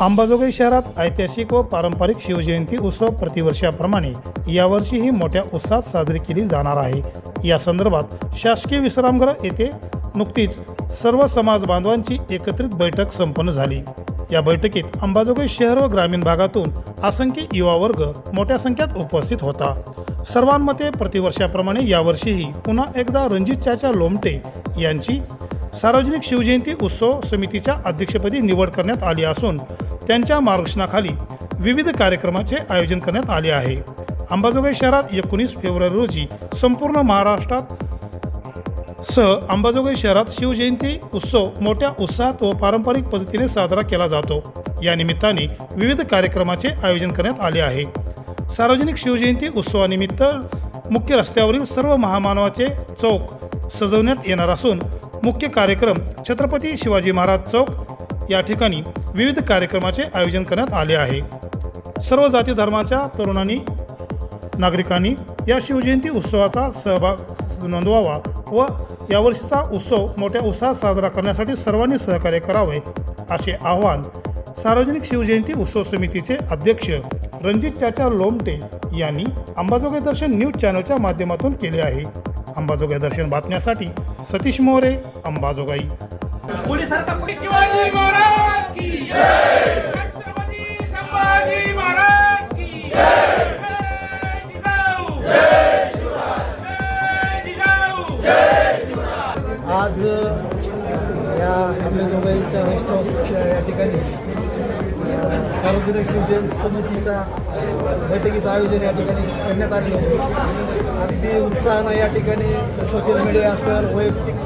अंबाजोगाई शहरात ऐतिहासिक व पारंपरिक शिवजयंती उत्सव प्रतिवर्षाप्रमाणे यावर्षीही मोठ्या उत्साहात साजरी केली जाणार आहे. या संदर्भात शासकीय विश्रामगृह येथे नुकतीच सर्व समाज बांधवांची एकत्रित बैठक संपन्न झाली. या बैठकीत अंबाजोगाई शहर व ग्रामीण भागातून असंख्य युवा वर्ग मोठ्या संख्येत उपस्थित होता. सर्वांमते प्रतिवर्षाप्रमाणे यावर्षीही पुन्हा एकदा रणजित चाचा लोमटे यांची सार्वजनिक शिवजयंती उत्सव समितीच्या अध्यक्षपदी निवड करण्यात आली असून त्यांच्या मार्गदर्शनाखाली विविध कार्यक्रमाचे आयोजन करण्यात आले आहे. अंबाजोगाई शहरात एकोणीस फेब्रुवारी रोजी संपूर्ण महाराष्ट्रात सह अंबाजोगाई शहरात शिवजयंती उत्सव मोठ्या उत्साहात व पारंपरिक पद्धतीने साजरा केला जातो. या निमित्ताने विविध कार्यक्रमाचे आयोजन करण्यात आले आहे. सार्वजनिक शिवजयंती उत्सवानिमित्त मुख्य रस्त्यावरील सर्व महामानवाचे चौक सजवण्यात येणार असून मुख्य कार्यक्रम छत्रपती शिवाजी महाराज चौक या ठिकाणी विविध कार्यक्रमाचे आयोजन करण्यात आले आहे. सर्व जाती धर्माच्या तरुणांनी नागरिकांनी या शिवजयंती उत्सवाचा सहभाग नोंदवावा व यावर्षीचा उत्सव मोठ्या उत्साहात साजरा करण्यासाठी सर्वांनी सहकार्य करावे असे आवाहन सार्वजनिक शिवजयंती उत्सव समितीचे अध्यक्ष रणजित चाचा लोमटे यांनी अंबाजोगाई दर्शन न्यूज चॅनलच्या माध्यमातून केले आहे. अंबाजोगाई दर्शन बातम्यासाठी सतीश मोरे अंबाजोगाई. महाराज. अ, सार्वजनिक शिवजयंती समितीच्या बैठकीचं आयोजन या ठिकाणी करण्यात आले अगदी उत्साहानं या ठिकाणी सोशल मीडिया असेल वैयक्तिक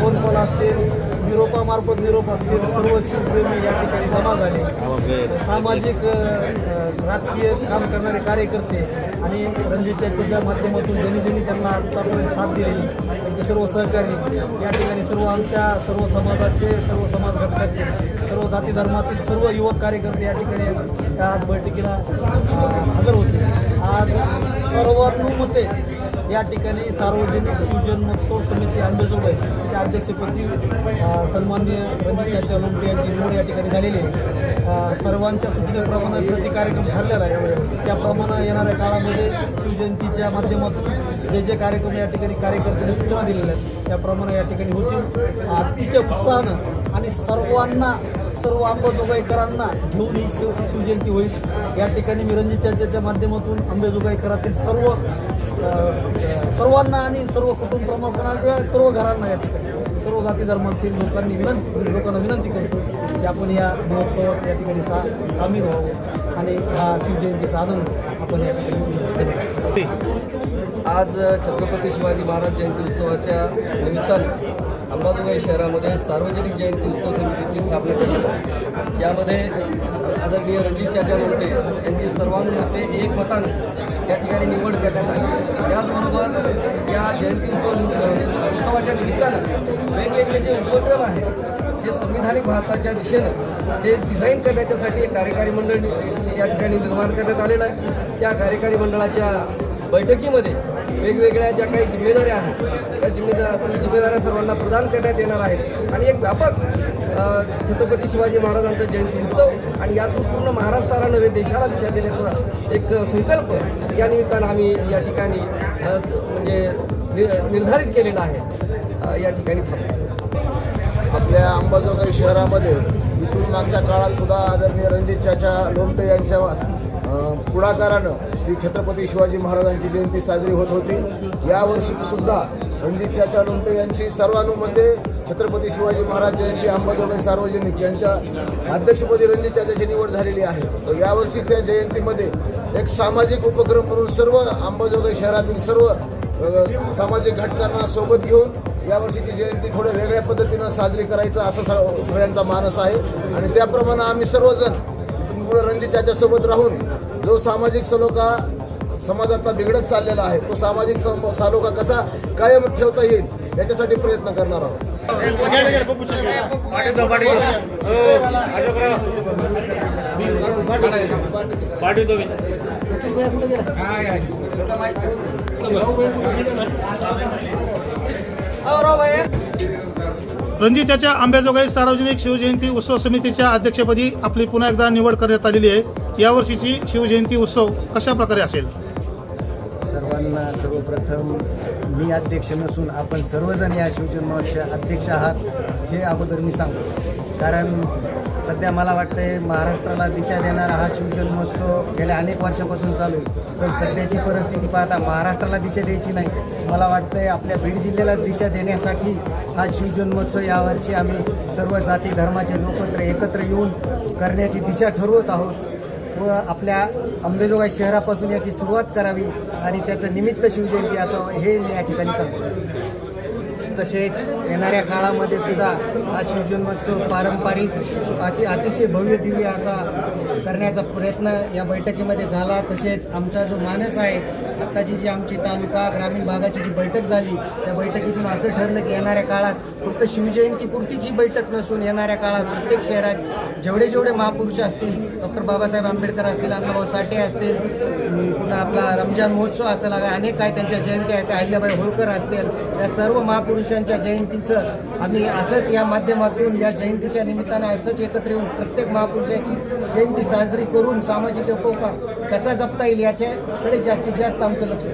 फोन कॉल असतील निरोपामार्फत निरोप असतील सर्व शिवप्रेमी या ठिकाणी जमा झाले. सामाजिक राजकीय काम करणारे कार्यकर्ते आणि रणजित चर्चेच्या माध्यमातून ज्यांनी ज्यांनी त्यांना आतापर्यंत साथ दिलेली सर्व सहकारी या ठिकाणी सर्व आमच्या सर्व समाजाचे सर्व समाज घटकाचे सर्व जाती धर्मातील सर्व युवक कार्यकर्ते या ठिकाणी त्या आज बैठकीला हजर होते. आज सर्वानुमते या ठिकाणी सार्वजनिक शिवजन्मोत्सव समिती अंबेजोगाईच्या अध्यक्षपदी अ, सन्माननीय रणजित चाचा लोमटे यांची निवड या ठिकाणी झालेली आहे. सर्वांच्या सूचनेप्रमाणे प्रति कार्यक्रम ठरलेला आहे. त्याप्रमाणे येणाऱ्या काळामध्ये शिवजयंतीच्या माध्यमातून जे जे कार्यक्रम या ठिकाणी कार्यकर्त्यांनी सूचना दिलेल्या आहेत त्याप्रमाणे या ठिकाणी होतील. अतिशय उत्साहानं आणि सर्वांना सर्व अंबाजोगाईकरांना घेऊन ही शिव शिवजयंती होईल. या ठिकाणी मी रणजित चर्चेच्या माध्यमातून अंबाजोगाईकरातील सर्व सर्वांना आणि सर्व कुटुंब प्रमुखांना किंवा सर्व घरांना या ठिकाणी सर्व जाती धर्मातील लोकांनी विनंती लोकांना विनंती करतो. की आपण या महोत्सवात या ठिकाणी सा सामील व्हावं आणि हा शिवजयंतीचा आनंद आपण या ठिकाणी आज छत्रपती शिवाजी महाराज जयंती उत्सवाच्या निमित्ताने अंबाजोगाई शहरामध्ये सार्वजनिक जयंती उत्सव समितीची स्थापना करण्यात आली. यामध्ये आदरणीय रणजित चाचा लोटे यांची सर्वानुमते एकमताने या ठिकाणी निवड करण्यात आली. त्याचबरोबर या जयंती उत्सव उत्सवाच्या निमित्तानं वेगवेगळे जे उपक्रम आहेत जे संविधानिक भारताच्या दिशेनं ते डिझाईन करण्याच्यासाठी एक कार्यकारी मंडळ या ठिकाणी निर्माण करण्यात आलेलं आहे. त्या कार्यकारी मंडळाच्या बैठकीमध्ये वेगवेगळ्या ज्या काही जिम्मेदाऱ्या आहेत त्या जिम्मेदार जिम्मेदाऱ्या सर्वांना प्रदान करण्यात येणार आहेत. आणि एक व्यापक छत्रपती शिवाजी महाराजांचा जयंती उत्सव आणि यातून पूर्ण महाराष्ट्राला नव्हे देशाला दिशा देण्याचा एक संकल्प या निमित्तानं आम्ही या ठिकाणी म्हणजे नि- निर्धारित केलेला आहे. या ठिकाणी आपल्या अंबाजोगाई शहरामध्ये इथून मागच्या काळात सुद्धा आदरणीय रणजित चाचा लोमटे यांच्या पुढाकारानं जी छत्रपती शिवाजी महाराजांची जयंती साजरी होत होती. यावर्षीसुद्धा रणजित चाचा लोमटे यांची सर्वानुमते छत्रपती शिवाजी महाराज जयंती अंबाजोगाई सार्वजनिक यांच्या अध्यक्षपदी रणजित चाचाची निवड झालेली आहे. तर यावर्षी त्या जयंतीमध्ये एक सामाजिक उपक्रम म्हणून सर्व अंबाजोगाई शहरातील सर्व सामाजिक घटकांना सोबत घेऊन यावर्षीची जयंती थोड्या वेगळ्या पद्धतीनं साजरी करायचं असं स- सगळ्यांचा मानस आहे. आणि त्याप्रमाणे आम्ही सर्वजण रणजित रणजिताच्या सोबत राहून जो सामाजिक सलोखा समाजातला बिघडत चाललेला आहे तो सामाजिक सम- सलोखा कसा कायम ठेवता येईल याच्यासाठी प्रयत्न करणार आहोत. रणजिताच्या आंब्याजोगाई सार्वजनिक शिवजयंती उत्सव समितीच्या अध्यक्षपदी आपली पुन्हा एकदा निवड करण्यात आलेली आहे. यावर्षीची शिवजयंती उत्सव कशा प्रकारे असेल? सर्वांना सर्वप्रथम मी अध्यक्ष नसून आपण सर्वजण या शिवजन्माचे अध्यक्ष आहात हे अगोदर मी सांगतो. कारण सध्या मला वाटतंय महाराष्ट्राला दिशा देणारा हा शिवजन्मोत्सव गेल्या अनेक वर्षापासून चालू आहे. पण सध्याची परिस्थिती पाहता महाराष्ट्राला दिशा द्यायची नाही. मला वाटतंय आपल्या बीड जिल्ह्याला दिशा देण्यासाठी हा शिवजन्मोत्सव यावर्षी आम्ही सर्व जाती धर्माचे लोकत्र एकत्र येऊन करण्याची दिशा ठरवत आहोत. व आपल्या अंबेजोगाई शहरापासून याची सुरुवात करावी आणि त्याचं निमित्त शिवजयंती असावं हे मी या ठिकाणी सांगतो. तसेच येणाऱ्या काळामध्ये सुद्धा हा शिवजन्मोत्सव पारंपरिक अति अतिशय भव्य दिव्य असा करण्याचा प्रयत्न या बैठकीमध्ये झाला. तसेच आमचा जो मानस आहे आत्ताची जी आमची तालुका ग्रामीण भागाची जी बैठक झाली त्या बैठकीतून असं ठरलं की येणाऱ्या काळात फक्त शिवजयंतीपुरतीची बैठक नसून येणाऱ्या काळात प्रत्येक शहरात जेवढे जेवढे महापुरुष असतील डॉक्टर बाबासाहेब आंबेडकर असतील अण्णाभाऊ साठे असतील पुन्हा आपला रमजान महोत्सव असेल अनेक काय त्यांच्या जयंती असतील अहिल्याबाई होळकर असतील या सर्व महापुरुष महापुरुषांच्या जयंतीचं आम्ही असंच या माध्यमातून या जयंतीच्या निमित्तानं असंच एकत्र येऊन प्रत्येक महापुरुषाची जयंती साजरी करून सामाजिक एकोपा कसा जपता येईल याच्याकडे जास्तीत जास्त आमचं लक्ष